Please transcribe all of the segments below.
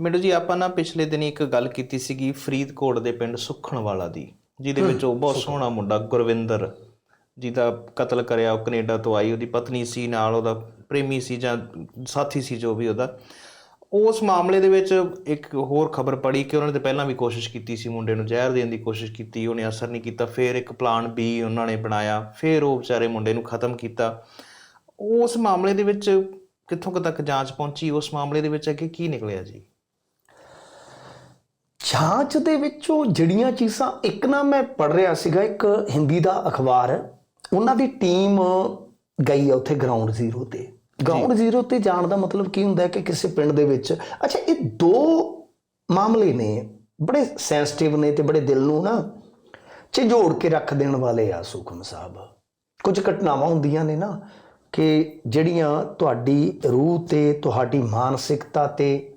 ਮਿੰਟੂ ਜੀ, ਆਪਾਂ ਨਾ ਪਿਛਲੇ ਦਿਨ ਇੱਕ ਗੱਲ ਕੀਤੀ ਸੀਗੀ ਫਰੀਦਕੋਟ ਦੇ ਪਿੰਡ ਸੁਖਣਵਾਲਾ ਦੀ, ਜਿਹਦੇ ਵਿੱਚ ਉਹ ਬਹੁਤ ਸੋਹਣਾ ਮੁੰਡਾ, ਗੁਰਵਿੰਦਰ, ਜਿਹਦਾ ਕਤਲ ਕਰਿਆ, ਉਹ ਕੈਨੇਡਾ ਤੋਂ ਆਈ, ਉਹਦੀ ਪਤਨੀ ਸੀ, ਨਾਲ ਉਹਦਾ ਪ੍ਰੇਮੀ ਸੀ ਜਾਂ ਸਾਥੀ ਸੀ, ਜੋ ਵੀ ਉਹਦਾ। ਉਸ ਮਾਮਲੇ ਦੇ ਵਿੱਚ ਇੱਕ ਹੋਰ ਖਬਰ ਪੜੀ ਕਿ ਉਹਨਾਂ ਨੇ ਪਹਿਲਾਂ ਵੀ ਕੋਸ਼ਿਸ਼ ਕੀਤੀ ਸੀ ਮੁੰਡੇ ਨੂੰ ਜ਼ਹਿਰ ਦੇਣ ਦੀ ਕੋਸ਼ਿਸ਼ ਕੀਤੀ, ਉਹਨੇ ਅਸਰ ਨਹੀਂ ਕੀਤਾ, ਫਿਰ ਇੱਕ ਪਲਾਨ ਬੀ ਉਹਨਾਂ ਨੇ ਬਣਾਇਆ, ਫਿਰ ਉਹ ਵਿਚਾਰੇ ਮੁੰਡੇ ਨੂੰ ਖਤਮ ਕੀਤਾ। ਉਸ ਮਾਮਲੇ ਦੇ ਵਿੱਚ ਕਿੱਥੋਂ ਕੁ ਤੱਕ ਜਾਂਚ ਪਹੁੰਚੀ? ਉਸ ਮਾਮਲੇ ਦੇ ਵਿੱਚ ਅੱਗੇ ਕੀ ਨਿਕਲਿਆ ਜੀ? ਜਾਂਚ ਦੇ ਵਿੱਚੋਂ ਜਿਹੜੀਆਂ ਚੀਜ਼ਾਂ ਇੱਕ ਨਾ ਮੈਂ ਪੜ ਰਿਹਾ ਸੀਗਾ ਇੱਕ ਹਿੰਦੀ ਦਾ ਅਖਬਾਰ। ਉਹਨਾਂ ਦੀ ਟੀਮ ਗਈ ਆ ਉੱਥੇ ਗਰਾਊਂਡ ਜ਼ੀਰੋ ਤੇ ਗਰਾਊਂਡ ਜ਼ੀਰੋ ਤੇ ਜਾਣ ਦਾ ਮਤਲਬ ਕੀ ਹੁੰਦਾ ਹੈ ਕਿ ਕਿਸੇ ਪਿੰਡ ਦੇ ਵਿੱਚ ਅੱਛਾ ਇਹ ਦੋ ਮਾਮਲੇ ਨੇ ਬੜੇ ਸੈਂਸਿਟਿਵ ਨੇ ਤੇ ਬੜੇ ਦਿਲ ਨੂੰ ਨਾ ਝੰਜੋੜ ਕੇ ਰੱਖ ਦੇਣ ਵਾਲੇ ਆ ਸੁਖਮ ਸਾਹਿਬ ਕੁਝ ਘਟਨਾਵਾਂ ਹੁੰਦੀਆਂ ਨੇ ਨਾ ਕਿ ਜਿਹੜੀਆਂ ਤੁਹਾਡੀ ਰੂਹ ਤੇ ਤੁਹਾਡੀ ਮਾਨਸਿਕਤਾ ਤੇ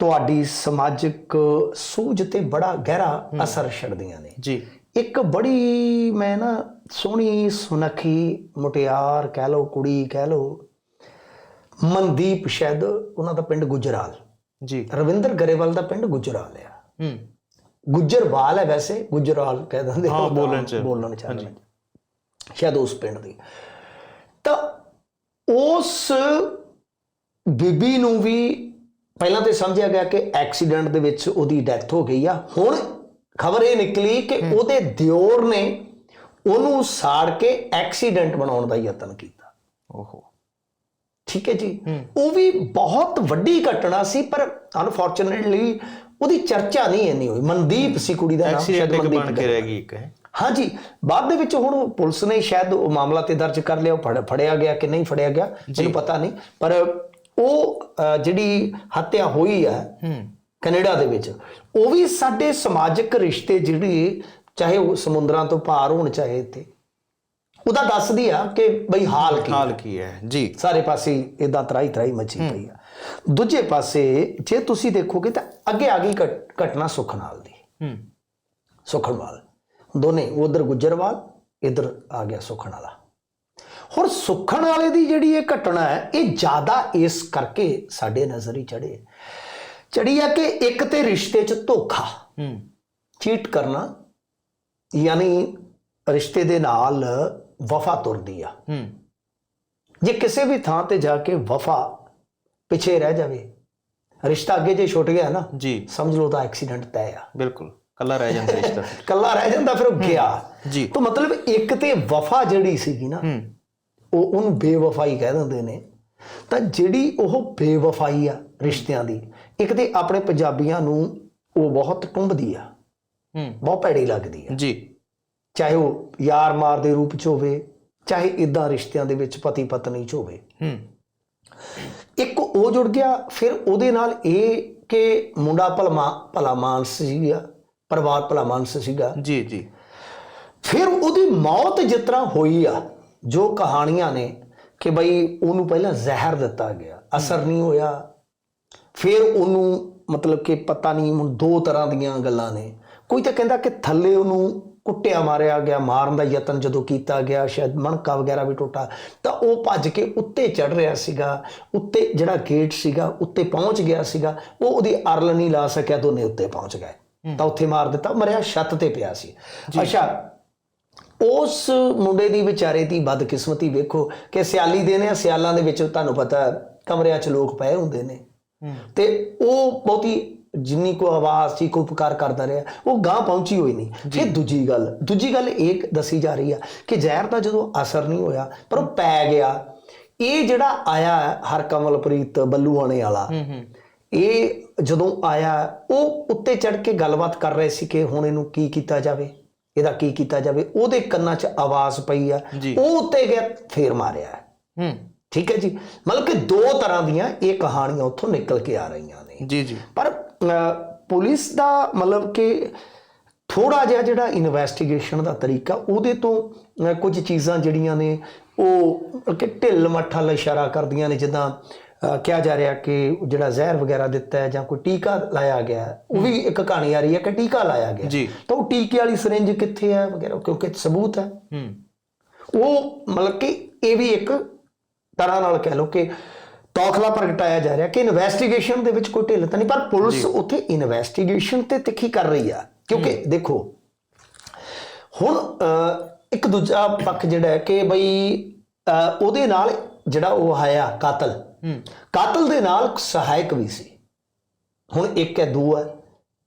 ਤੁਹਾਡੀ ਸਮਾਜਿਕ ਸੂਝ ਤੇ ਬੜਾ ਗਹਿਰਾ ਅਸਰ ਛੱਡਦੀਆਂ ਨੇ। ਜੀ। ਇੱਕ ਬੜੀ ਮੈਂ ਨਾ ਸੋਹਣੀ ਸੁਨੱਖੀ ਮੁਟਿਆਰ ਕਹਿ ਲਓ ਕੁੜੀ ਕਹਿ ਲਓ ਮਨਦੀਪ ਸ਼ਾਇਦ ਉਹਨਾਂ ਦਾ ਪਿੰਡ ਗੁਜਰਾਲ। ਜੀ। ਰਵਿੰਦਰ ਗਰੇਵਾਲ ਦਾ ਪਿੰਡ ਗੁਜਰਾਲ ਆ। ਹੂੰ। ਗੁਜਰਵਾਲ ਹੈ ਵੈਸੇ ਗੁਜਰਾਲ ਕਹਿ ਦਿੰਦੇ ਹਾਂ, ਬੋਲਣ 'ਚ। ਬੋਲਣ ਚ ਹਾਂਜੀ। ਸ਼ਾਇਦ ਉਸ ਪਿੰਡ ਦੀ। ਤਾਂ ਉਸ ਬੀਬੀ ਨੂੰ ਵੀ ਪਹਿਲਾਂ ਤੇ ਸਮਝਿਆ ਗਿਆ ਕਿ ਐਕਸੀਡੈਂਟ ਦੇ ਵਿੱਚ ਉਹਦੀ ਡੈਥ ਹੋ ਗਈ ਆ। ਹੁਣ ਖਬਰ ਇਹ ਨਿਕਲੀ ਕਿ ਉਹਦੇ ਦਿਓਰ ਨੇ ਉਹਨੂੰ ਸਾੜ ਕੇ ਐਕਸੀਡੈਂਟ ਬਣਾਉਣ ਦਾ ਯਤਨ ਕੀਤਾ। ਓਹੋ। ਠੀਕ ਹੈ ਜੀ? ਉਹ ਵੀ ਬਹੁਤ ਵੱਡੀ ਘਟਨਾ ਸੀ ਪਰ ਅਨਫੋਰਚੂਨੇਟਲੀ ਉਹਦੀ ਚਰਚਾ ਨਹੀਂ ਇੰਨੀ ਹੋਈ। ਮਨਦੀਪ ਸੀ ਕੁੜੀ ਦਾ ਨਾਮ ਮਨਦੀਪ ਬਣ ਕੇ ਰਹਿ ਗਈ ਇੱਕ ਹੈ? ਹਾਂਜੀ। ਬਾਅਦ ਦੇ ਵਿੱਚ ਹੁਣ ਪੁਲਿਸ ਨੇ ਸ਼ਾਇਦ ਉਹ ਮਾਮਲਾ ਤੇ ਦਰਜ ਕਰ ਲਿਆ ਉਹ ਫੜ- ਫੜਿਆ ਗਿਆ ਕਿ ਨਹੀਂ ਫੜਿਆ ਗਿਆ ਮੈਨੂੰ ਪਤਾ ਨਹੀਂ। ਪਰ ਉਹ ਜਿਹੜੀ ਹੱਤਿਆ ਹੋਈ ਹੈ ਕੈਨੇਡਾ ਦੇ ਵਿੱਚ ਉਹ ਵੀ ਸਾਡੇ ਸਮਾਜਿਕ ਰਿਸ਼ਤੇ ਜਿਹੜੇ ਚਾਹੇ ਉਹ ਸਮੁੰਦਰਾਂ ਤੋਂ ਪਾਰ ਹੋਣ ਚਾਹੇ ਇੱਥੇ। ਉਹਦਾ ਦੱਸਦੀ ਆ ਕਿ ਬਈ ਹਾਲ ਕੀ ਹਾਲ ਕੀ ਹੈ ਜੀ। ਸਾਰੇ ਪਾਸੇ ਇਦਾਂ ਤਰਾਈ ਤਰਾਈ ਮੱਚੀ ਪਈ ਆ। ਦੂਜੇ ਪਾਸੇ ਜੇ ਤੁਸੀਂ ਦੇਖੋਗੇ ਤਾਂ ਅੱਗੇ ਆ ਗਈ ਘਟ- ਘਟਨਾ ਸੁਖਨਾਲ ਦੀ। ਹੂੰ। ਸੁਖਣਵਾਲ ਦੋਨੇ ਉਧਰ ਗੁੱਜਰਵਾਲ ਇਧਰ ਆ ਗਿਆ ਸੁਖਣ ਹੁਣ ਸੁਖਣ ਵਾਲੇ ਦੀ ਜਿਹੜੀ ਇਹ ਘਟਨਾ ਹੈ ਇਹ ਜ਼ਿਆਦਾ ਇਸ ਕਰਕੇ ਸਾਡੇ ਨਜ਼ਰ ਹੀ ਚੜੇ ਚੜੀ ਆ ਕਿ ਇੱਕ ਤੇ ਰਿਸ਼ਤੇ 'ਚ ਧੋਖਾ ਹੂੰ। ਚੀਟ ਕਰਨਾ ਯਾਨੀ ਰਿਸ਼ਤੇ ਦੇ ਨਾਲ ਵਫਾ ਤੁਰਦੀ ਆ। ਹੂੰ। ਜੇ ਕਿਸੇ ਵੀ ਥਾਂ ਤੇ ਜਾ ਕੇ ਵਫਾ ਪਿੱਛੇ ਰਹਿ ਜਾਵੇ ਰਿਸ਼ਤਾ ਅੱਗੇ ਜੇ ਛੁੱਟ ਗਿਆ ਨਾ ਜੀ। ਸਮਝ ਲਓ ਤਾਂ ਐਕਸੀਡੈਂਟ ਤੈਅ ਆ। ਬਿਲਕੁਲ ਕੱਲਾ ਰਹਿ ਜਾਂਦਾ ਰਿਸ਼ਤਾ। ਕੱਲਾ ਰਹਿ ਜਾਂਦਾ ਫਿਰ ਉਹ ਗਿਆ। ਜੀ। ਤਾਂ ਮਤਲਬ ਇੱਕ ਤੇ ਵਫਾ ਜਿਹੜੀ ਸੀਗੀ ਨਾ ਹੂੰ। ਉਹ ਉਹਨੂੰ ਬੇਵਫਾਈ ਕਹਿ ਦਿੰਦੇ ਨੇ। ਤਾਂ ਜਿਹੜੀ ਉਹ ਬੇਵਫਾਈ ਆ ਰਿਸ਼ਤਿਆਂ ਦੀ ਇੱਕ ਤੇ ਆਪਣੇ ਪੰਜਾਬੀਆਂ ਨੂੰ ਉਹ ਬਹੁਤ ਟੁੰਬਦੀ ਆ। ਹੂੰ। ਬਹੁਤ ਭੈੜੀ ਲੱਗਦੀ ਆ। ਜੀ। ਚਾਹੇ ਉਹ ਯਾਰ ਮਾਰ ਦੇ ਰੂਪ ਚ ਹੋਵੇ ਚਾਹੇ ਇਦਾਂ ਰਿਸ਼ਤਿਆਂ ਦੇ ਵਿੱਚ ਪਤੀ ਪਤਨੀ ਚ ਹੋਵੇ। ਹੂੰ। ਇੱਕ ਉਹ ਜੁੜ ਗਿਆ ਫਿਰ ਉਹਦੇ ਨਾਲ ਇਹ ਕਿ ਮੁੰਡਾ ਭਲਮਾ ਭਲਾ ਮਾਨਸ ਸੀਗਾ ਪਰਿਵਾਰ ਭਲਾ ਮਾਨਸ ਸੀਗਾ। ਜੀ ਜੀ। ਫਿਰ ਉਹਦੀ ਮੌਤ ਤਰ੍ਹਾਂ ਹੋਈ ਆ ਜੋ ਕਹਾਣੀਆਂ ਨੇ ਕਿ ਬਈ ਉਹਨੂੰ ਪਹਿਲਾਂ ਜ਼ਹਿਰ ਦਿੱਤਾ ਗਿਆ ਅਸਰ ਨਹੀਂ ਹੋਇਆ। ਫਿਰ ਉਹਨੂੰ ਮਤਲਬ ਕਿ ਪਤਾ ਨਹੀਂ ਹੁਣ ਦੋ ਤਰ੍ਹਾਂ ਦੀਆਂ ਗੱਲਾਂ ਨੇ। ਕੋਈ ਤਾਂ ਕਹਿੰਦਾ ਕਿ ਥੱਲੇ ਉਹਨੂੰ ਕੁੱਟਿਆ ਮਾਰਿਆ ਗਿਆ ਮਾਰਨ ਦਾ ਯਤਨ ਜਦੋਂ ਕੀਤਾ ਗਿਆ ਸ਼ਾਇਦ ਮਣਕਾ ਵਗੈਰਾ ਵੀ ਟੁੱਟਾ ਤਾਂ ਉਹ ਭੱਜ ਕੇ ਉੱਤੇ ਚੜ ਰਿਹਾ ਸੀਗਾ ਉੱਤੇ ਜਿਹੜਾ ਗੇਟ ਸੀਗਾ ਉੱਤੇ ਪਹੁੰਚ ਗਿਆ ਸੀਗਾ ਉਹ ਉਹਦੀ ਅਰਲ ਨਹੀਂ ਲਾ ਸਕਿਆ ਦੋਨੇ ਉੱਤੇ ਪਹੁੰਚ ਗਏ। ਤਾਂ ਉੱਥੇ ਮਾਰ ਦਿੱਤਾ ਮਰਿਆ ਛੱਤ ਤੇ ਪਿਆ ਸੀ। ਅੱਛਾ ਉਸ ਮੁੰਡੇ ਦੀ ਵਿਚਾਰੇ ਦੀ ਬਦਕਿਸਮਤੀ ਵੇਖੋ ਕਿ ਸਿਆਲੀ ਦੇ ਨੇ ਸਿਆਲਾਂ ਦੇ ਵਿੱਚ ਤੁਹਾਨੂੰ ਪਤਾ ਕਮਰਿਆਂ 'ਚ ਲੋਕ ਪਏ ਹੁੰਦੇ ਨੇ। ਤੇ ਉਹ ਬਹੁਤੀ ਜਿੰਨੀ ਕੋ ਆਵਾਜ਼ ਸੀ ਕੋ ਉਪਕਾਰ ਕਰਦਾ ਰਿਹਾ ਉਹ ਗਾਂ ਪਹੁੰਚੀ ਹੋਈ ਨਹੀਂ। ਫਿਰ ਦੂਜੀ ਗੱਲ ਦੂਜੀ ਗੱਲ ਇਹ ਦੱਸੀ ਜਾ ਰਹੀ ਆ ਕਿ ਜ਼ਹਿਰ ਦਾ ਜਦੋਂ ਅਸਰ ਨਹੀਂ ਹੋਇਆ ਪਰ ਉਹ ਪੈ ਗਿਆ। ਇਹ ਜਿਹੜਾ ਆਇਆ ਹਰਕਮਲਪ੍ਰੀਤ ਬੱਲੂਆਣੇ ਵਾਲਾ ਇਹ ਜਦੋਂ ਆਇਆ ਉਹ ਉੱਤੇ ਚੜ ਕੇ ਗੱਲਬਾਤ ਕਰ ਰਹੇ ਸੀ ਕਿ ਹੁਣ ਇਹਨੂੰ ਕੀ ਕੀਤਾ ਜਾਵੇ। ਇਹਦਾ ਕੀ ਕੀਤਾ ਜਾਵੇ? ਉਹਦੇ ਕੰਨਾਂ 'ਚ ਆਵਾਜ਼ ਪਈ ਆ। ਉਹ ਉੱਤੇ ਗਿਆ ਫੇਰ ਮਾਰਿਆ ਹੂੰ। ਠੀਕ ਹੈ ਜੀ? ਮਤਲਬ ਕਿ ਦੋ ਤਰ੍ਹਾਂ ਦੀਆਂ ਇਹ ਕਹਾਣੀਆਂ ਉੱਥੋਂ ਨਿਕਲ ਕੇ ਆ ਰਹੀਆਂ ਨੇ। ਜੀ ਜੀ। ਪਰ ਪੁਲਿਸ ਦਾ ਮਤਲਬ ਕਿ ਥੋੜਾ ਜਿਹਾ ਜਿਹੜਾ ਇਨਵੈਸਟੀਗੇਸ਼ਨ ਦਾ ਤਰੀਕਾ ਉਹਦੇ ਤੋਂ ਕੁਝ ਚੀਜ਼ਾਂ ਜਿਹੜੀਆਂ ਨੇ ਉਹ ਕਿ ਢਿੱਲ ਮੱਠਾ ਇਸ਼ਾਰਾ ਕਰਦੀਆਂ ਨੇ ਜਿੱਦਾਂ ਕਿਹਾ ਜਾ ਰਿਹਾ ਕਿ ਜਿਹੜਾ ਜ਼ਹਿਰ ਵਗੈਰਾ ਦਿੱਤਾ ਹੈ ਜਾਂ ਕੋਈ ਟੀਕਾ ਲਾਇਆ ਗਿਆ ਉਹ ਵੀ ਇੱਕ ਕਹਾਣੀ ਆ ਰਹੀ ਹੈ ਕਿ ਟੀਕਾ ਲਾਇਆ ਗਿਆ। ਤਾਂ ਉਹ ਟੀਕੇ ਵਾਲੀ ਸਿਰਿੰਜ ਕਿੱਥੇ ਹੈ ਵਗੈਰਾ ਕਿਉਂਕਿ ਸਬੂਤ ਹੈ। ਉਹ ਮਤਲਬ ਕਿ ਇਹ ਵੀ ਇੱਕ ਤਰ੍ਹਾਂ ਨਾਲ ਕਹਿ ਲਓ ਕਿ ਤੌਖਲਾ ਪ੍ਰਗਟਾਇਆ ਜਾ ਰਿਹਾ ਕਿ ਇਨਵੈਸਟੀਗੇਸ਼ਨ ਦੇ ਵਿੱਚ ਕੋਈ ਢਿੱਲ ਤਾਂ ਨਹੀਂ ਪਰ ਪੁਲਿਸ ਉੱਥੇ ਇਨਵੈਸਟੀਗੇਸ਼ਨ ਤੇ ਤਿੱਖੀ ਕਰ ਰਹੀ ਆ। ਕਿਉਂਕਿ ਦੇਖੋ ਹੁਣ ਇੱਕ ਦੂਜਾ ਪੱਖ ਜਿਹੜਾ ਹੈ ਕਿ ਬਈ ਉਹਦੇ ਨਾਲ ਜਿਹੜਾ ਉਹ ਆਇਆ ਕਾਤਲ ਕਾਤਲ ਦੇ ਨਾਲ ਸਹਾਇਕ ਵੀ ਸੀ। ਹੁਣ ਇੱਕ ਹੈ ਦੋ ਹੈ।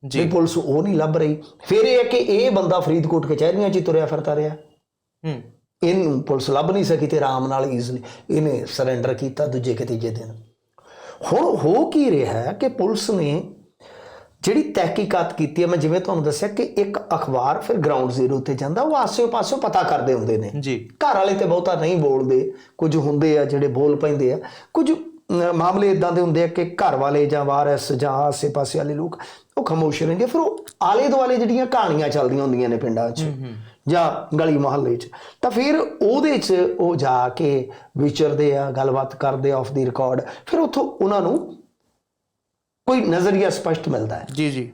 ਜੀ। ਪੁਲਿਸ ਉਹ ਨਹੀਂ ਲੱਭ ਰਹੀ। ਫਿਰ ਇਹ ਹੈ ਕਿ ਇਹ ਬੰਦਾ ਫਰੀਦਕੋਟ ਕਚਹਿਰੀਆਂ 'ਚ ਤੁਰਿਆ ਫਿਰਦਾ ਰਿਹਾ। ਹੂੰ। ਇਹਨੂੰ ਪੁਲਿਸ ਲੱਭ ਨਹੀਂ ਸਕੀ ਤੇ ਆਰਾਮ ਨਾਲ ਈਜ਼ਲੀ ਇਹਨੇ ਸਰੈਂਡਰ ਕੀਤਾ ਦੂਜੇ ਕਿ ਤੀਜੇ ਦਿਨ। ਹੁਣ ਹੋ ਕੀ ਰਿਹਾ ਹੈ ਕਿ ਪੁਲਿਸ ਨੇ ਜਿਹੜੀ ਤਹਿਕੀਕਾਤ ਕੀਤੀ ਹੈ ਮੈਂ ਜਿਵੇਂ ਤੁਹਾਨੂੰ ਦੱਸਿਆ ਕਿ ਇੱਕ ਅਖਬਾਰ ਫਿਰ ਗਰਾਊਂਡ ਜ਼ੀਰੋ ਤੇ ਜਾਂਦਾ ਉਹ ਆਸੇ ਪਾਸੇ ਪਤਾ ਕਰਦੇ ਹੁੰਦੇ ਨੇ। ਜੀ। ਘਰ ਵਾਲੇ ਤੇ ਬਹੁਤਾ ਨਹੀਂ ਬੋਲਦੇ। ਕੁਝ ਹੁੰਦੇ ਆ ਜਿਹੜੇ ਬੋਲ ਪੈਂਦੇ ਆ। ਕੁਝ ਮਾਮਲੇ ਇਦਾਂ ਦੇ ਹੁੰਦੇ ਆ ਕਿ ਘਰ ਵਾਲੇ ਜਾਂ ਵਾਰਸ ਜਾਂ ਆਸੇ-ਪਾਸੇ ਵਾਲੇ ਲੋਕ ਉਹ ਖਾਮੋਸ਼ ਰਹਿੰਦੇ। ਫਿਰ ਉਹ ਆਲੇ ਦੁਆਲੇ ਜਿਹੜੀਆਂ ਕਹਾਣੀਆਂ ਚੱਲਦੀਆਂ ਹੁੰਦੀਆਂ ਨੇ ਪਿੰਡਾਂ 'ਚ ਜਾਂ ਗਲੀ ਮੁਹੱਲੇ 'ਚ। ਤਾਂ ਫਿਰ ਉਹਦੇ 'ਚ ਉਹ ਜਾ ਕੇ ਵਿਚਰਦੇ ਆ ਗੱਲਬਾਤ ਕਰਦੇ ਆ ਆਫ ਦੀ ਰਿਕਾਰਡ ਫਿਰ ਉੱਥੋਂ ਉਹਨਾਂ ਨੂੰ ਕੋਈ ਨਜ਼ਰੀਆ ਸਪਸ਼ਟ ਮਿਲਦਾ ਹੈ। ਜੀ ਜੀ।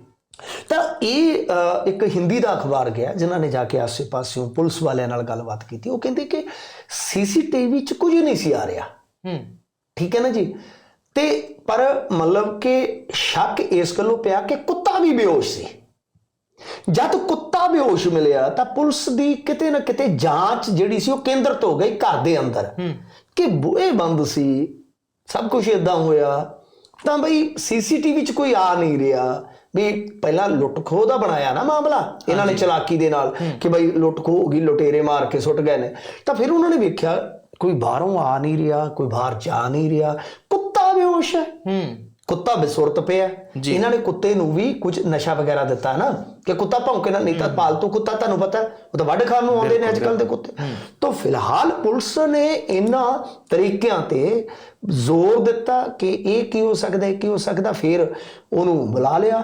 ਤਾਂ ਇਹ ਇੱਕ ਹਿੰਦੀ ਦਾ ਅਖਬਾਰ ਗਿਆ ਜਿਨ੍ਹਾਂ ਨੇ ਜਾ ਕੇ ਆਸੇ-ਪਾਸਿਓਂ ਪੁਲਿਸ ਵਾਲਿਆਂ ਨਾਲ ਗੱਲਬਾਤ ਕੀਤੀ। ਉਹ ਕਹਿੰਦੇ ਕਿ ਸੀਸੀਟੀਵੀ 'ਚ ਕੁਝ ਨਹੀਂ ਸੀ ਆ ਰਿਹਾ। ਹੂੰ। ਠੀਕ ਹੈ ਨਾ ਜੀ? ਤੇ ਪਰ ਮਤਲਬ ਕਿ ਸ਼ੱਕ ਇਸ ਗੱਲੋਂ ਪਿਆ ਕਿ ਕੁੱਤਾ ਵੀ ਬੇਹੋਸ਼ ਸੀ। ਜਦ ਕੁੱਤਾ ਬੇਹੋਸ਼ ਮਿਲਿਆ ਤਾਂ ਪੁਲਿਸ ਦੀ ਕਿਤੇ ਨਾ ਕਿਤੇ ਜਾਂਚ ਜਿਹੜੀ ਸੀ ਉਹ ਕੇਂਦਰਿਤ ਹੋ ਗਈ ਘਰ ਦੇ ਅੰਦਰ। ਕਿ ਬੂਹੇ ਬੰਦ ਸੀ ਸਭ ਕੁਝ ਇਦਾਂ ਹੋਇਆ। ਤਾਂ ਬਈ ਸੀਸੀਟੀਵੀ 'ਚ ਕੋਈ ਆ ਨਹੀਂ ਰਿਹਾ ਵੀ ਪਹਿਲਾਂ ਲੁੱਟ ਖੋਹ ਦਾ ਬਣਾਇਆ ਨਾ ਮਾਮਲਾ ਇਹਨਾਂ ਨੇ ਚਲਾਕੀ ਦੇ ਨਾਲ ਕਿ ਬਈ ਲੁੱਟ ਖੋਹ ਹੋ ਗਈ ਲੁਟੇਰੇ ਮਾਰ ਕੇ ਸੁੱਟ ਗਏ ਨੇ। ਤਾਂ ਫਿਰ ਉਹਨਾਂ ਨੇ ਵੇਖਿਆ ਕੋਈ ਬਾਹਰੋਂ ਆ ਨਹੀਂ ਰਿਹਾ ਕੋਈ ਬਾਹਰ ਜਾ ਨਹੀਂ ਰਿਹਾ। ਕੁੱਤਾ ਬੇਹੋਸ਼ ਹੈ। ਹੂੰ। ਕੁੱਤਾ ਬੇਸੁਰਤ ਪਿਆ। ਇਹਨਾਂ ਨੇ ਕੁੱਤੇ ਨੂੰ ਵੀ ਕੁਝ ਨਸ਼ਾ ਵਗੈਰਾ ਦਿੱਤਾ ਨਾ। ਕਿ ਕੁੱਤਾ ਭੌਂਕੇ ਨਾ ਨਹੀਂ ਤਾਂ ਪਾਲਤੂ ਕੁੱਤਾ ਤੁਹਾਨੂੰ ਪਤਾ ਉਹ ਤਾਂ ਵੱਢ ਖਾਣ ਨੂੰ ਆਉਂਦੇ ਨੇ ਅੱਜ ਕੱਲ ਦੇ ਕੁੱਤੇ। ਤਾਂ ਫਿਲਹਾਲ ਪੁਲਿਸ ਨੇ ਇਹਨਾਂ ਤਰੀਕਿਆਂ ਤੇ ਜ਼ੋਰ ਦਿੱਤਾ ਕਿ ਇਹ ਕੀ ਹੋ ਸਕਦਾ ਹੈ ਕੀ ਹੋ ਸਕਦਾ। ਫਿਰ ਉਹਨੂੰ ਬੁਲਾ ਲਿਆ।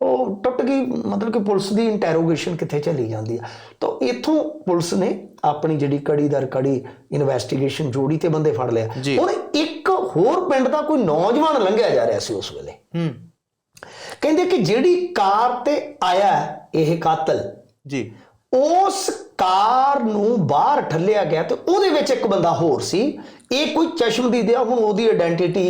ਉਹ ਟੁੱਟ ਗਈ ਮਤਲਬ ਕਿ ਪੁਲਿਸ ਦੀ ਇੰਟਰੋਗੇਸ਼ਨ ਕਿੱਥੇ ਚਲੀ ਜਾਂਦੀ ਹੈ ਤਾਂ ਇਥੋਂ ਪੁਲਿਸ ਨੇ ਆਪਣੀ ਜਿਹੜੀ ਕੜੀ ਦਰ ਕੜੀ ਇਨਵੈਸਟੀਗੇਸ਼ਨ ਜੋੜੀ ਤੇ ਬੰਦੇ ਫੜ ਲਿਆ। ਹੁਣ ਇੱਕ ਹੋਰ ਪਿੰਡ ਦਾ ਕੋਈ ਨੌਜਵਾਨ ਲੰਘਿਆ ਜਾ ਰਿਹਾ ਸੀ ਉਸ ਵੇਲੇ। ਹੂੰ। ਕਹਿੰਦੇ ਕਿ ਜਿਹੜੀ ਕਾਰ ਤੇ ਆਇਆ ਇਹ ਕਾਤਲ ਜੀ। ਉਸ ਕਾਰ ਨੂੰ ਬਾਹਰ ਠੱਲਿਆ ਗਿਆ ਤੇ ਉਹਦੇ ਵਿੱਚ ਇੱਕ ਬੰਦਾ ਹੋਰ ਸੀ ਇਹ ਕੋਈ ਚਸ਼ਮਦੀਦ ਆ ਹੁਣ ਉਹਦੀ ਆਇਡੈਂਟੀਟੀ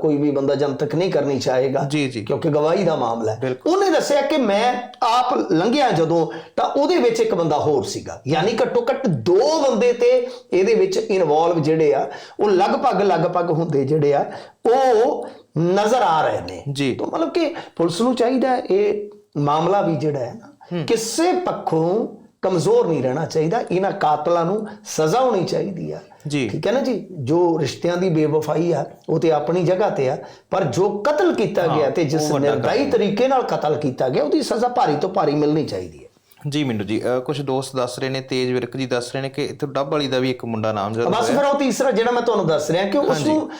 ਕੋਈ ਵੀ ਬੰਦਾ ਜਨਤਕ ਨਹੀਂ ਕਰਨੀ ਚਾਹੇਗਾ ਜੀ, ਜੀ। ਕਿਉਂਕਿ ਗਵਾਹੀ ਦਾ ਮਾਮਲਾ ਹੈ। ਉਹਨੇ ਦੱਸਿਆ ਕਿ ਮੈਂ ਆਪ ਲੰਘਿਆ ਜਦੋਂ ਤਾਂ ਉਹਦੇ ਵਿੱਚ ਇੱਕ ਬੰਦਾ ਹੋਰ ਸੀਗਾ ਯਾਨੀ ਘੱਟੋ ਘੱਟ ਦੋ ਬੰਦੇ ਤੇ ਇਹਦੇ ਵਿੱਚ ਇਨਵੋਲਵ ਜਿਹੜੇ ਆ ਉਹ ਲਗਭਗ ਲਗਭਗ ਹੁੰਦੇ ਜਿਹੜੇ ਆ ਉਹ ਨਜ਼ਰ ਆ ਰਹੇ ਨੇ ਜੀ। ਤਾਂ ਮਤਲਬ ਕਿ ਪੁਲਿਸ ਨੂੰ ਚਾਹੀਦਾ ਇਹ ਮਾਮਲਾ ਵੀ ਜਿਹੜਾ ਹੈ ਨਾ ਕਿਸੇ ਪੱਖੋਂ ਕਮਜ਼ੋਰ ਨਹੀਂ ਰਹਿਣਾ ਚਾਹੀਦਾ ਇਹਨਾਂ ਕਾਤਲਾਂ ਨੂੰ ਸਜ਼ਾ ਹੋਣੀ ਚਾਹੀਦੀ ਆ। ਜੀ। ਠੀਕ ਹੈ ਨਾ ਜੀ? ਜੋ ਰਿਸ਼ਤਿਆਂ ਦੀ ਬੇਵਫਾਈ ਆ ਉਹ ਤੇ ਆਪਣੀ ਜਗ੍ਹਾ ਤੇ ਆ ਪਰ ਜੋ ਕਤਲ ਕੀਤਾ ਗਿਆ ਤੇ ਜਿਸ ਨਿਰਦਈ ਤਰੀਕੇ ਨਾਲ ਕਤਲ ਕੀਤਾ ਗਿਆ ਉਹਦੀ ਸਜ਼ਾ ਭਾਰੀ ਤੋਂ ਭਾਰੀ ਮਿਲਣੀ ਚਾਹੀਦੀ ਹੈ। ਜੀ ਮਿੰਟੂ ਜੀ ਕੁਝ ਦੋਸਤ ਦੱਸ ਰਹੇ ਨੇ ਤੇਜ ਵਿਰਕ ਜੀ ਦੱਸ ਰਹੇ ਨੇ ਕਿ ਇੱਥੇ ਡੱਬ ਵਾਲੀ ਦਾ ਵੀ ਇੱਕ ਮੁੰਡਾ ਨਾਮਜ਼ਦ ਬਸ ਹੋਇਆ। ਫਿਰ ਉਹ ਤੀਸਰਾ ਜਿਹੜਾ ਮੈਂ ਤੁਹਾਨੂੰ ਦੱਸ ਰਿਹਾ ਕਿ ਉਸ ਨੂੰ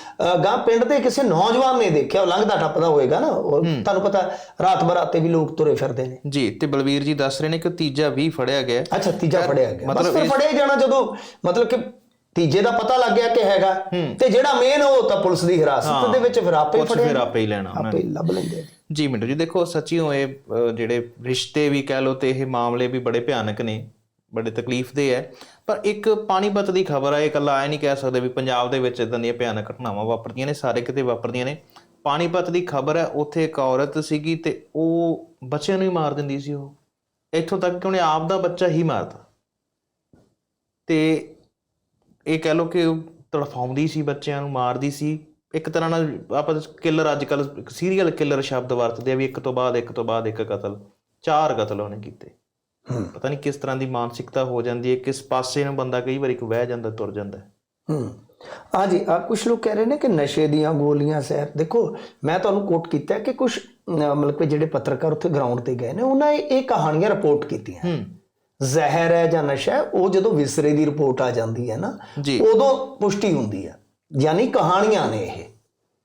ਗਾਂ ਪਿੰਡ ਦੇ ਕਿਸੇ ਨੌਜਵਾਨ ਨੇ ਦੇਖਿਆ ਉਹ ਲੰਘਦਾ ਟੱਪਦਾ ਹੋਏਗਾ ਨਾ ਉਹ ਤੁਹਾਨੂੰ ਪਤਾ ਰਾਤ ਬਰਾਤੇ ਵੀ ਲੋਕ ਤੁਰੇ ਫਿਰਦੇ ਨੇ। ਜੀ ਤੇ ਬਲਵੀਰ ਜੀ ਦੱਸ ਰਹੇ ਨੇ ਕਿ ਤੀਜਾ ਵੀ ਫੜਿਆ ਗਿਆ। ਅੱਛਾ ਤੀਜਾ ਫੜਿਆ ਗਿਆ। ਮਤਲਬ ਫਿਰ ਫੜਿਆ ਜਾਣਾ ਜਦੋਂ ਮਤਲਬ ਕਿ ਤੀਜੇ ਦਾ ਪਤਾ ਲੱਗ ਗਿਆ ਕਿ ਹੈਗਾ ਤੇ ਜਿਹੜਾ ਮੇਨ ਉਹ ਤਾਂ ਪੁਲਿਸ ਦੀ ਹਿਰਾਸਤ ਦੇ ਵਿੱਚ ਫਿਰ ਆਪੇ ਫੜਿਆ ਫਿਰ ਆਪੇ ਹੀ ਲੈਣਾ ਆਪੇ ਲੱਭ ਲੈਂਦੇ। ਜੀ ਮਿੰਟੂ ਜੀ ਦੇਖੋ ਸੱਚੀਓ ਇਹ ਅ, ਜਿਹੜੇ ਰਿਸ਼ਤੇ ਵੀ ਕਹਿ ਲੋ ਤੇ ਇਹ ਮਾਮਲੇ ਵੀ ਬੜੇ ਭਿਆਨਕ ਨੇ ਬੜੇ ਤਕਲੀਫ ਦੇ ਹੈ ਪਰ ਇੱਕ ਪਾਣੀਪਤ ਦੀ ਖਬਰ ਹੈ ਇਕੱਲਾ ਐ ਨਹੀਂ ਕਹਿ ਸਕਦੇ ਵੀ ਪੰਜਾਬ ਦੇ ਵਿੱਚ ਇਦਾਂ ਦੀਆਂ ਭਿਆਨਕ ਘਟਨਾਵਾਂ ਵਾਪਰਦੀਆਂ ਨੇ ਸਾਰੇ ਕਿਤੇ ਵਾਪਰਦੀਆਂ ਨੇ। ਪਾਣੀਪਤ ਦੀ ਖਬਰ ਹੈ ਉੱਥੇ ਇੱਕ ਔਰਤ ਸੀਗੀ ਤੇ ਉਹ ਬੱਚਿਆਂ ਨੂੰ ਹੀ ਮਾਰ ਦਿੰਦੀ ਸੀ ਉਹ। ਇੱਥੋਂ ਤੱਕ ਕਿ ਉਹਨੇ ਆਪ ਦਾ ਬੱਚਾ ਹੀ ਮਾਰਤਾ। ਤੇ ਇਹ ਕਹਿ ਲੋ ਕਿ ਤੜਫਾਉਂਦੀ ਸੀ ਬੱਚਿਆਂ ਨੂੰ ਮਾਰਦੀ ਸੀ। ਇੱਕ ਤਰ੍ਹਾਂ ਨਾਲ ਆਪਾਂ ਕਿਲਰ ਅੱਜ ਕੱਲ ਸੀਰੀਅਲ ਕਿਲਰ ਸ਼ਬਦ ਵਰਤਦੇ ਆ ਵੀ ਇੱਕ ਤੋਂ ਬਾਅਦ ਇੱਕ ਤੋਂ ਬਾਅਦ ਇੱਕ ਕਤਲ। ਚਾਰ ਕਤਲ ਉਹਨੇ ਕੀਤੇ। ਪਤਾ ਨਹੀਂ ਕਿਸ ਤਰ੍ਹਾਂ ਦੀ ਮਾਨਸਿਕਤਾ ਹੋ ਜਾਂਦੀ ਹੈ ਕਿਸ ਪਾਸੇ ਨੂੰ ਬੰਦਾ ਕਈ ਵਾਰੀ ਵਹਿ ਜਾਂਦਾ ਤੁਰ ਜਾਂਦਾ ਹੈ। ਹੂੰ। ਹਾਂਜੀ ਆ ਕੁਝ ਲੋਕ ਕਹਿ ਰਹੇ ਨੇ ਕਿ ਨਸ਼ੇ ਦੀਆਂ ਗੋਲੀਆਂ ਸਹਿਰ ਦੇਖੋ ਮੈਂ ਤੁਹਾਨੂੰ ਕੋਟ ਕੀਤਾ ਕਿ ਕੁਝ ਮਤਲਬ ਕਿ ਜਿਹੜੇ ਪੱਤਰਕਾਰ ਉੱਥੇ ਗਰਾਊਂਡ ਤੇ ਗਏ ਨੇ ਉਹਨਾਂ ਨੇ ਇਹ ਕਹਾਣੀਆਂ ਰਿਪੋਰਟ ਕੀਤੀਆਂ। ਹੂੰ। ਜ਼ਹਿਰ ਹੈ ਜਾਂ ਨਸ਼ਾ ਹੈ ਉਹ ਜਦੋਂ ਵਿਸਰੇ ਦੀ ਰਿਪੋਰਟ ਆ ਜਾਂਦੀ ਹੈ ਨਾ ਉਦੋਂ ਪੁਸ਼ਟੀ ਹੁੰਦੀ ਹੈ। ਯਾਨੀ ਕਹਾਣੀਆਂ ਨੇ ਇਹ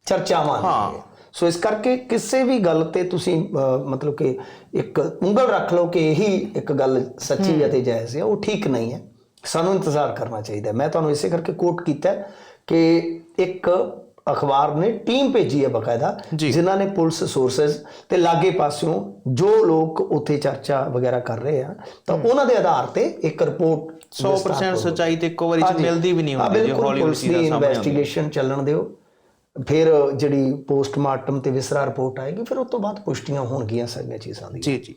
ਚਰਚਾਵਾਂ ਨੇ। ਸੋ ਇਸ ਕਰਕੇ ਕਿਸੇ ਵੀ ਗੱਲ ਤੇ ਤੁਸੀਂ ਮਤਲਬ ਕਿ ਇੱਕ ਉਂਗਲ ਰੱਖ ਲਓ ਕਿ ਇਹੀ ਇੱਕ ਗੱਲ ਸੱਚੀ ਹੈ। ਤੇ ਜਾਇਜ਼ ਹੈ ਉਹ ਠੀਕ ਨਹੀਂ ਹੈ। ਸਾਨੂੰ ਇੰਤਜ਼ਾਰ ਕਰਨਾ ਚਾਹੀਦਾ। ਮੈਂ ਤੁਹਾਨੂੰ ਇਸੇ ਕਰਕੇ ਕੋਟ ਕੀਤਾ ਕਿ ਇੱਕ ਅਖਬਾਰ ਨੇ ਟੀਮ ਭੇਜੀ ਹੈ ਬਕਾਇਦਾ। ਜਿਨ੍ਹਾਂ ਨੇ ਪੁਲਿਸ ਸੋਰਸਸ ਤੇ ਲਾਗੇ ਪਾਸਿਓਂ ਜੋ ਲੋਕ ਉੱਥੇ ਚਰਚਾ ਵਗੈਰਾ ਕਰ ਰਹੇ ਆ ਤਾਂ ਉਹਨਾਂ ਦੇ ਆਧਾਰ ਤੇ ਇੱਕ ਰਿਪੋਰਟ 100% ਸੱਚਾਈ ਤੇ ਇੱਕੋ ਵਾਰੀ ਚ ਮਿਲਦੀ ਵੀ ਨਹੀਂ ਹੁੰਦੀ ਜੇ ਬਿਲਕੁਲ ਹੌਲੀ ਪੁਲਿਸ ਹੌਲੀ ਦੀ ਦਾ ਸਾਹਮਣੇ ਆਉਂਦੀ। ਇਨਵੈਸਟੀਗੇਸ਼ਨ ਚੱਲਣ ਦਿਓ। ਫਿਰ ਜਿਹੜੀ ਪੋਸਟਮਾਰਟਮ ਤੇ ਵਿਸਰਾ ਰਿਪੋਰਟ ਆਏਗੀ ਫਿਰ ਉਸ ਤੋਂ ਬਾਅਦ ਪੁਸ਼ਟੀਆਂ ਹੋਣਗੀਆਂ ਸਾਰੀਆਂ ਚੀਜ਼ਾਂ ਦੀ। ਜੀ ਜੀ।